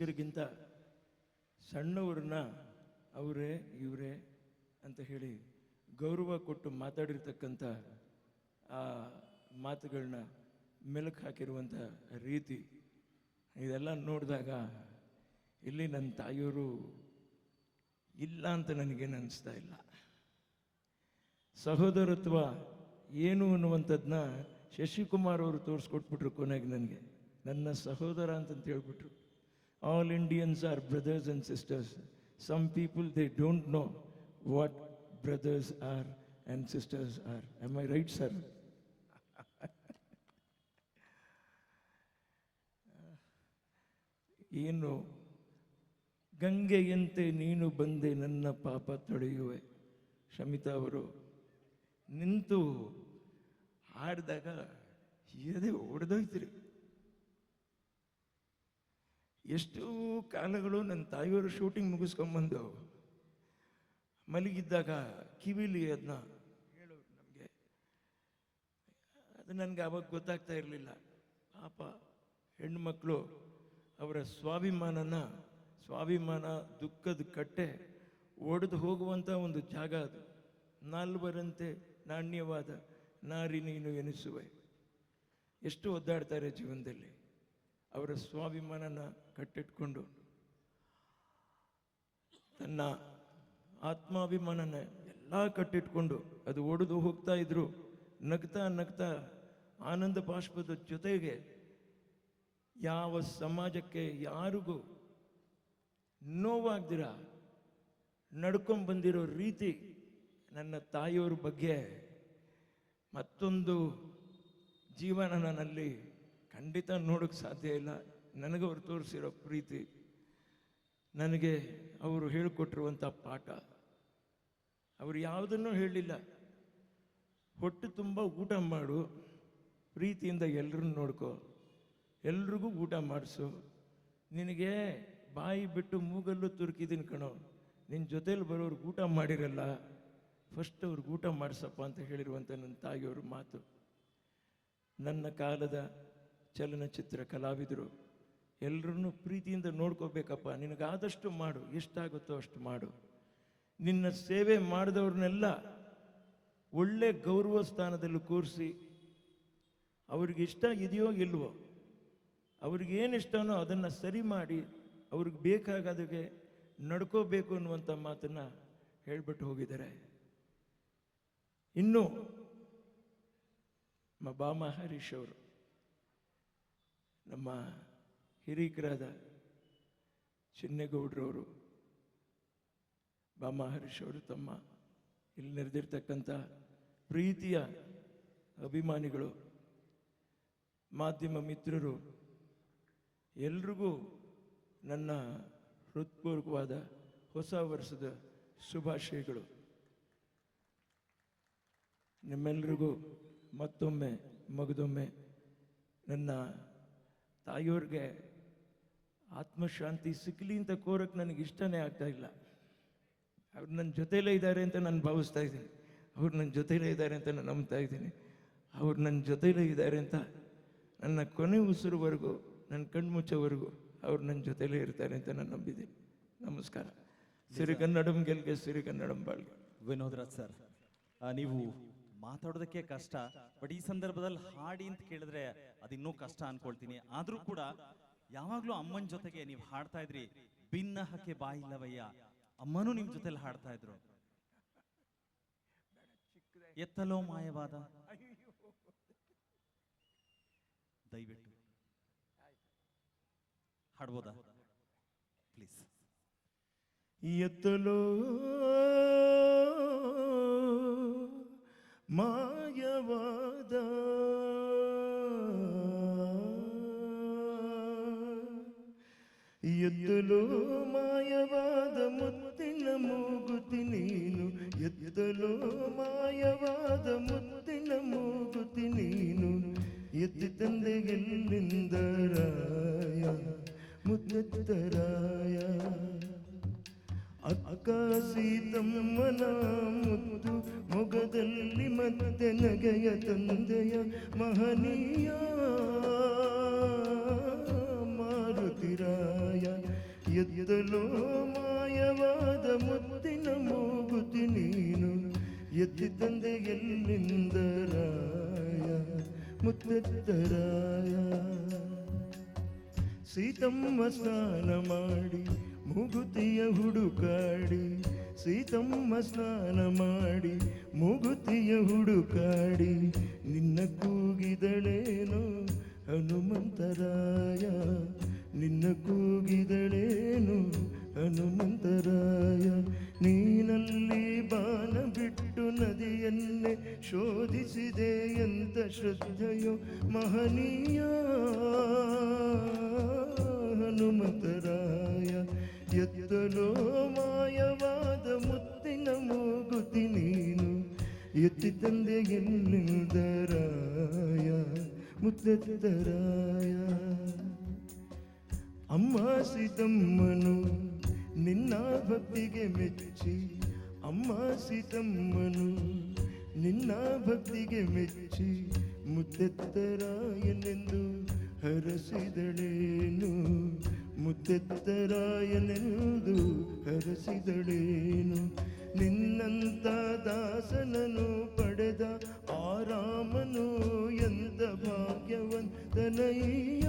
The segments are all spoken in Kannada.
ಇದಕ್ಕಿಂತ ಸಣ್ಣವ್ರನ್ನ ಅವರೇ, ಇವರೇ ಅಂತ ಹೇಳಿ ಗೌರವ ಕೊಟ್ಟು ಮಾತಾಡಿರ್ತಕ್ಕಂಥ ಆ ಮಾತುಗಳನ್ನ ಮೆಲುಕು ಹಾಕಿರುವಂಥ ರೀತಿ ಇದೆಲ್ಲ ನೋಡಿದಾಗ ಇಲ್ಲಿ ನನ್ನ ತಾಯಿಯವರು ಇಲ್ಲ ಅಂತ ನನಗೇನು ಅನಿಸ್ತಾ ಇಲ್ಲ. ಸಹೋದರತ್ವ ಏನು ಅನ್ನುವಂಥದ್ದನ್ನ ಶಶಿಕುಮಾರ್ ಅವರು ತೋರಿಸ್ಕೊಟ್ಬಿಟ್ರು ಕೊನೆಗೆ ನನಗೆ. ನನ್ನ ಸಹೋದರ ಅಂತಂತ ಹೇಳ್ಬಿಟ್ರು. All Indians are brothers and sisters. Some people, they don't know what brothers are and sisters are. Am I right, sir? ಏನು ಗಂಗೆಯಂತೆ ನೀನು ಬಂದೆ ನನ್ನ ಪಾಪ ತೊಳೆಯುವೆ ಶಮಿತಾ ಅವರು ನಿಂತು ಹಾಡಿದಾಗ ಎದೆ ಹೊಡೆದೋಯ್ತ್ರಿ ಎಷ್ಟು ಕಾಲಗಳು ನನ್ನ ತಾಯಿಯವರು ಶೂಟಿಂಗ್ ಮುಗಿಸ್ಕೊಂಬಂದು ಮಲಗಿದ್ದಾಗ ಕಿವಿಲಿ ಅದನ್ನ ಹೇಳೋರು ನಮಗೆ. ಅದು ನನಗೆ ಅವಾಗ ಗೊತ್ತಾಗ್ತಾ ಇರಲಿಲ್ಲ. ಪಾಪ ಹೆಣ್ಮಕ್ಳು ಅವರ ಸ್ವಾಭಿಮಾನನ, ಸ್ವಾಭಿಮಾನ ದುಃಖದ ಕಟ್ಟೆ ಒಡೆದು ಹೋಗುವಂಥ ಒಂದು ಜಾಗ ಅದು. ನಾಲ್ವರಂತೆ ನಾಣ್ಯವಾದ ನಾರಿ ನೀನು ಎನಿಸುವೆ. ಎಷ್ಟು ಒದ್ದಾಡ್ತಾರೆ ಜೀವನದಲ್ಲಿ. ಅವರ ಸ್ವಾಭಿಮಾನನ ಕಟ್ಟಿಟ್ಕೊಂಡು ತನ್ನ ಆತ್ಮಾಭಿಮಾನನ ಎಲ್ಲ ಕಟ್ಟಿಟ್ಕೊಂಡು ಅದು ಒಡೆದು ಹೋಗ್ತಾ ಇದ್ರು, ನಗ್ತಾ ನಗ್ತಾ ಆನಂದ ಬಾಷ್ಪದ ಜೊತೆಗೆ ಯಾವ ಸಮಾಜಕ್ಕೆ ಯಾರಿಗೂ ನೋವಾಗ್ದಿರ ನಡ್ಕೊಂಡು ಬಂದಿರೋ ರೀತಿ ನನ್ನ ತಾಯಿಯವ್ರ ಬಗ್ಗೆ ಮತ್ತೊಂದು ಜೀವನ ನನ್ನಲ್ಲಿ ಖಂಡಿತ ನೋಡೋಕ್ಕೆ ಸಾಧ್ಯ ಇಲ್ಲ. ನನಗೆ ಅವ್ರು ತೋರಿಸಿರೋ ಪ್ರೀತಿ, ನನಗೆ ಅವರು ಹೇಳಿಕೊಟ್ಟಿರುವಂಥ ಪಾಠ, ಅವರು ಯಾವುದನ್ನೂ ಹೇಳಲಿಲ್ಲ ಹೊಟ್ಟೆ ತುಂಬ ಊಟ ಮಾಡು, ಪ್ರೀತಿಯಿಂದ ಎಲ್ಲರನ್ನು ನೋಡ್ಕೋ, ಎಲ್ರಿಗೂ ಊಟ ಮಾಡಿಸು. ನಿನಗೆ ಬಾಯಿ ಬಿಟ್ಟು ಮೂಗಲ್ಲು ತುರುಕಿದ್ದೀನಿ ಕಣೋ ನಿನ್ನ ಜೊತೇಲಿ ಬರೋರ್ಗೆ ಊಟ ಮಾಡಿರಲ್ಲ, ಫಸ್ಟ್ ಅವ್ರಿಗೆ ಊಟ ಮಾಡಿಸಪ್ಪ ಅಂತ ಹೇಳಿರುವಂಥ ನನ್ನ ತಾಯಿಯವ್ರ ಮಾತು. ನನ್ನ ಕಾಲದ ಚಲನಚಿತ್ರ ಕಲಾವಿದರು ಎಲ್ಲರನ್ನೂ ಪ್ರೀತಿಯಿಂದ ನೋಡ್ಕೋಬೇಕಪ್ಪ, ನಿನಗಾದಷ್ಟು ಮಾಡು, ಎಷ್ಟಾಗುತ್ತೋ ಅಷ್ಟು ಮಾಡು. ನಿನ್ನ ಸೇವೆ ಮಾಡಿದವ್ರನ್ನೆಲ್ಲ ಒಳ್ಳೆ ಗೌರವ ಸ್ಥಾನದಲ್ಲಿ ಕೂರಿಸಿ, ಅವ್ರಿಗೆ ಇಷ್ಟ ಇದೆಯೋ ಇಲ್ವೋ ಅವ್ರಿಗೇನು ಇಷ್ಟನೋ ಅದನ್ನು ಸರಿ ಮಾಡಿ, ಅವ್ರಿಗೆ ಬೇಕಾಗದಕ್ಕೆ ನಡ್ಕೋಬೇಕು ಅನ್ನುವಂಥ ಮಾತನ್ನು ಹೇಳ್ಬಿಟ್ಟು ಹೋಗಿದ್ದಾರೆ. ಇನ್ನು ಬಾಮ ಹರೀಶ್ ಅವರು. ನಮ್ಮ ಹಿರೀಕರಾದ ಚಿನ್ನೇಗೌಡ್ರವರು ಬಾಮ ಹರೀಶ್ ಅವರು ತಮ್ಮ ಇಲ್ಲಿ ನೆರೆದಿರ್ತಕ್ಕಂಥ ಪ್ರೀತಿಯ ಅಭಿಮಾನಿಗಳು, ಮಾಧ್ಯಮ ಮಿತ್ರರು, ಎಲ್ರಿಗೂ ನನ್ನ ಹೃತ್ಪೂರ್ವಕವಾದ ಹೊಸ ವರ್ಷದ ಶುಭಾಶಯಗಳು. ನಿಮ್ಮೆಲ್ರಿಗೂ ಮತ್ತೊಮ್ಮೆ, ಮಗದೊಮ್ಮೆ ನನ್ನ ತಾಯಿಯವ್ರಿಗೆ ಆತ್ಮಶಾಂತಿ ಸಿಕ್ಕಲಿ ಅಂತ ಕೋರಕ್ಕೆ ನನಗೆ ಇಷ್ಟನೇ ಆಗ್ತಾ ಇಲ್ಲ. ಅವ್ರು ನನ್ನ ಜೊತೆಲೇ ಇದ್ದಾರೆ ಅಂತ ನಾನು ಭಾವಿಸ್ತಾ ಇದ್ದೀನಿ. ಅವ್ರು ನನ್ನ ಜೊತೆಲೇ ಇದ್ದಾರೆ ಅಂತ ನಾನು ನಂಬ್ತಾ ಇದ್ದೀನಿ. ಅವ್ರು ನನ್ನ ಜೊತೆಲೇ ಇದ್ದಾರೆ ಅಂತ ನನ್ನ ಕೊನೆ ಉಸಿರುವರೆಗೂ ನನ್ನ ಕಣ್ಮುಚ್ಚೋವರೆಗೂ ಅವ್ರು ನನ್ನ ಜೊತೆಲೇ ಇರ್ತಾರೆ ಅಂತ ನಾನು ನಂಬಿದ್ದೀನಿ. ನಮಸ್ಕಾರ. ಸಿರಿಗನ್ನಡಂ ಗೆಲ್ಗೆ ಸಿರಿಗನ್ನಡಂ ಬಾಳ್ಗೆ. ವಿನೋದ್ ರಾಜ್ ಸರ್ ನೀವು ಮಾತಾಡೋದಕ್ಕೆ ಕಷ್ಟ. ಬಟ್ ಈ ಸಂದರ್ಭದಲ್ಲಿ ಹಾಡಿ ಅಂತ ಕೇಳಿದ್ರೆ ಅದಿನ್ನೂ ಕಷ್ಟ ಅನ್ಕೊಳ್ತೀನಿ. ಆದ್ರೂ ಕೂಡ ಯಾವಾಗ್ಲೂ ಅಮ್ಮನ ಜೊತೆಗೆ ನೀವು ಹಾಡ್ತಾ ಇದ್ರಿ ಭಿನ್ನ ಹಕ್ಕೆ ಬಾಯಿಲ್ಲವಯ್ಯ. ಅಮ್ಮನೂ ನಿಮ್ ಜೊತೆಲಿ ಹಾಡ್ತಾ ಇದ್ರು. ಎತ್ತಲೋ ಮಾಯವಾದ. ದಯವಿಟ್ಟು. ಹಾಡ್ಬೋದಾ? ಪ್ಲೀಸ್. ಎತ್ತಲೋ ಮಾಯವಾದ. ಎತ್ತಲೋ ಮಾಯವಾದ ಮುತ್ತಿನ ಮೂಗುತಿ ನೀನು ಎತ್ತಲೋ ಮಾಯವಾದ ಮುತ್ತಿನ ಮೂಗುತಿ ನೀನು. ಎತ್ತಿ ತಂದೆಗೆಲ್ಲಿಂದರಾಯ ಮುತ್ತರಾಯ ಸೀತಮ್ಮನ ಮುದ್ದು ಮೊಗದಲ್ಲಿ ಮತ್ತೆ ನಗೆಯ ತಂದೆಯ ಮಹನೀಯ ಮಾರುತಿರಾಯ. ಎದ್ದಲೋ ಮಾಯವಾದ ಮುತ್ತಿನ ಮೂಗುತಿ ನೀನು ಎತ್ತಿ ತಂದೆ ಎಲ್ಲಿಂದ ರಾಯ? ಮುತ್ತೆತ್ತರಾಯ. ಸೀತಮ್ಮ ಸ್ನಾನ ಮಾಡಿ ಮೂಗುತಿಯ ಹುಡುಕಾಡಿ, ಸೀತಮ್ಮ ಸ್ನಾನ ಮಾಡಿ ಮೂಗುತಿಯ ಹುಡುಕಾಡಿ, ನಿನ್ನ ಕೂಗಿದಳೇನು ಹನುಮಂತರಾಯ, ನಿನ್ನ ಕೂಗಿದಳೇನು ಹನುಮಂತರಾಯ, ನೀನಲ್ಲಿ ಬಾನ ಬಿಟ್ಟು ನದಿಯನ್ನೇ ಶೋಧಿಸಿದೆ ಎಂತ ಶ್ರದ್ಧೆಯೋ ಮಹನೀಯ. ಎತ್ತಲೋ ಮಾಯವಾದ ಮುತ್ತಿನ ಮೂಗುತಿ ನೀನು. ಎತ್ತಿ ತಂದೆ ಎಲ್ಲಿಂದರಾಯ ಮುತ್ತೆತ್ತರಾಯ. ಅಮ್ಮ ಸೀತಮ್ಮನು ನಿನ್ನ ಭಕ್ತಿಗೆ ಮೆಚ್ಚಿ, ಅಮ್ಮ ಸೀತಮ್ಮನು ನಿನ್ನ ಭಕ್ತಿಗೆ ಮೆಚ್ಚಿ, ಮುತ್ತೆತ್ತರಾಯನೆಂದು ಹರಸಿದಳೇನು? ಮುತ್ತೆತ್ತರಾಯನೆಂದು ಹರಸಿದಳೇನು? ನಿನ್ನಂತ ದಾಸನನು ಪಡೆದ ಆರಾಮನು ಎಂತ ಭಾಗ್ಯವಂತನಯ್ಯ?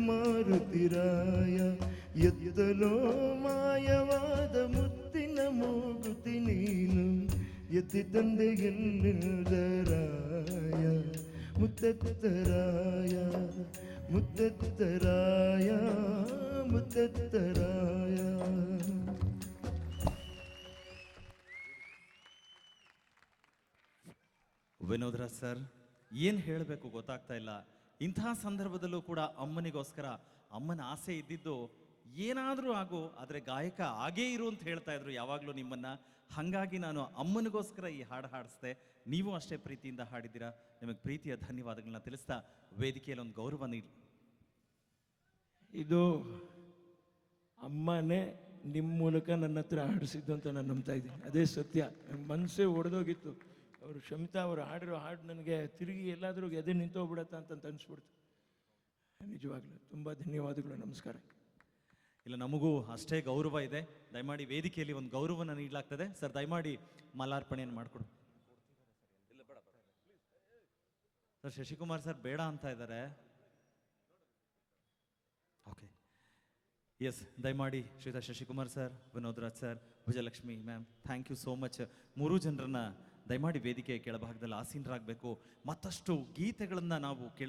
ಮಾರುತಿರಾಯ ಎದ್ದಲೋ ಮಾಯವಾದ ಮುತ್ತಿನ ಮೂಗುತಿ ನೀನು? ಎತ್ತಿ ಮುತ್ತ ಮುತ್ತೆತ್ತರಾಯ ಮುತ್ತೆತ್ತರಾಯ ಮುತ್ತೆತ್ತರಾಯ ವಿನೋದ್ರ ಸರ್, ಏನು ಹೇಳಬೇಕು ಗೊತ್ತಾಗ್ತಾ ಇಲ್ಲ. ಇಂತಹ ಸಂದರ್ಭದಲ್ಲೂ ಕೂಡ ಅಮ್ಮನಿಗೋಸ್ಕರ ಅಮ್ಮನ ಆಸೆ ಇದ್ದಿದ್ದು ಏನಾದರೂ ಆಗೋ, ಆದರೆ ಗಾಯಕ ಆಗೇ ಇರು ಅಂತ ಹೇಳ್ತಾ ಇದ್ರು. ಯಾವಾಗಲೂ ನಿಮ್ಮನ್ನು. ಹಾಗಾಗಿ ನಾನು ಅಮ್ಮನಿಗೋಸ್ಕರ ಈ ಹಾಡು ಹಾಡಿಸ್ದೆ. ನೀವು ಅಷ್ಟೇ ಪ್ರೀತಿಯಿಂದ ಹಾಡಿದ್ದೀರಾ. ನಿಮಗೆ ಪ್ರೀತಿಯ ಧನ್ಯವಾದಗಳನ್ನ ತಿಳಿಸ್ತಾ ವೇದಿಕೆಯಲ್ಲಿ ಒಂದು ಗೌರವ ನೀಡಿ. ಇದು ಅಮ್ಮನೇ ನಿಮ್ಮ ಮೂಲಕ ನನ್ನ ಹತ್ರ ಹಾಡಿಸಿದ್ದು ಅಂತ ನಾನು ನಂಬ್ತಾ ಇದ್ದೀನಿ. ಅದೇ ಸತ್ಯ. ನನ್ನ ಮನಸ್ಸೇ ಒಡೆದೋಗಿತ್ತು. ಅವರು ಶಮಿತಾ ಅವರು ಹಾಡಿರೋ ಹಾಡು ನನಗೆ ತಿರುಗಿ ಎಲ್ಲಾದರೂ ಎದೆ ನಿಂತೋಗ್ಬಿಡತ್ತ ಅಂತ ಅನಿಸ್ಬಿಡ್ತು. ನಿಜವಾಗ್ಲೂ ತುಂಬ ಧನ್ಯವಾದಗಳು. ನಮಸ್ಕಾರ. ಇಲ್ಲ ನಮಗೂ ಅಷ್ಟೇ ಗೌರವ ಇದೆ. ದಯಮಾಡಿ ವೇದಿಕೆಯಲ್ಲಿ ಒಂದು ಗೌರವನ ನೀಡಲಾಗ್ತದೆ. ಸರ್ ದಯಮಾಡಿ ಮಾಲಾರ್ಪಣೆಯನ್ನು ಮಾಡಿಕೊಡು. ಸರ್ ಶಶಿಕುಮಾರ್ ಸರ್ ಬೇಡ ಅಂತ ಇದ್ದಾರೆ. ಓಕೆ. ಎಸ್ ದಯಮಾಡಿ Shritha Shashikumar sir Vinod Raj sir Vijayalakshmi ma'am thank you so much ಮೂರು ಜನರನ್ನ ದಯಮಾಡಿ ವೇದಿಕೆ ಕೆಳಭಾಗದಲ್ಲಿ ಆಸೀನರಾಗಬೇಕು. ಮತ್ತಷ್ಟು ಗೀತೆಗಳನ್ನು ನಾವು ಕೇಳ